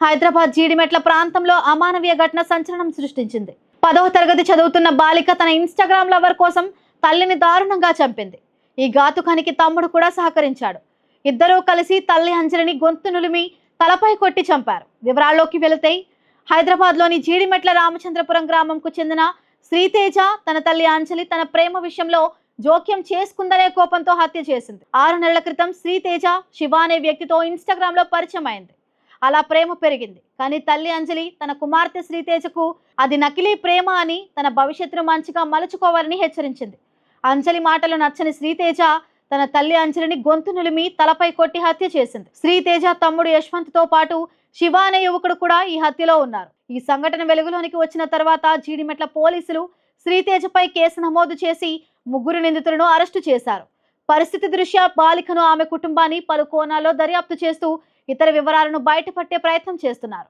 హైదరాబాద్ జీడిమెట్ల ప్రాంతంలో అమానవీయ ఘటన సంచలనం సృష్టించింది. పదవ తరగతి చదువుతున్న బాలిక తన ఇన్స్టాగ్రామ్ లవర్ కోసం తల్లిని దారుణంగా చంపింది. ఈ ఘాతుకానికి తమ్ముడు కూడా సహకరించాడు. ఇద్దరూ కలిసి తల్లి అంజలిని గొంతు నులిమి తలపై కొట్టి చంపారు. వివరాల్లోకి వెళితే హైదరాబాద్లోని జీడిమెట్ల రామచంద్రపురం గ్రామంకు చెందిన శ్రీతేజ తన తల్లి అంజలి తన ప్రేమ విషయంలో జోక్యం చేసుకుందనే కోపంతో హత్య చేసింది. ఆరు నెలల క్రితం శ్రీతేజ శివ అనే వ్యక్తితో ఇన్స్టాగ్రామ్లో పరిచయం అయింది అలా ప్రేమ పెరిగింది. కానీ తల్లి అంజలి తన కుమార్తె శ్రీతేజకు అది నకిలీ ప్రేమ అని తన భవిష్యత్తును మంచిగా మలుచుకోవాలని హెచ్చరించింది. అంజలి మాటలు నచ్చని శ్రీతేజ తన తల్లి అంజలిని గొంతు నులిమి తలపై కొట్టి హత్య చేసింది. శ్రీతేజ తమ్ముడు యశ్వంత్తో పాటు శివ అనే యువకుడు కూడా ఈ హత్యలో ఉన్నారు. ఈ సంఘటన వెలుగులోనికి వచ్చిన తర్వాత జీడిమెట్ల పోలీసులు శ్రీతేజపై కేసు నమోదు చేసి ముగ్గురు నిందితులను అరెస్టు చేశారు. పరిస్థితి దృష్ట్యా బాలికను ఆమె కుటుంబాన్ని పలు కోణాల్లో దర్యాప్తు చేస్తూ ఇతర వివరాలను బయటపట్టే ప్రయత్నం చేస్తున్నారు.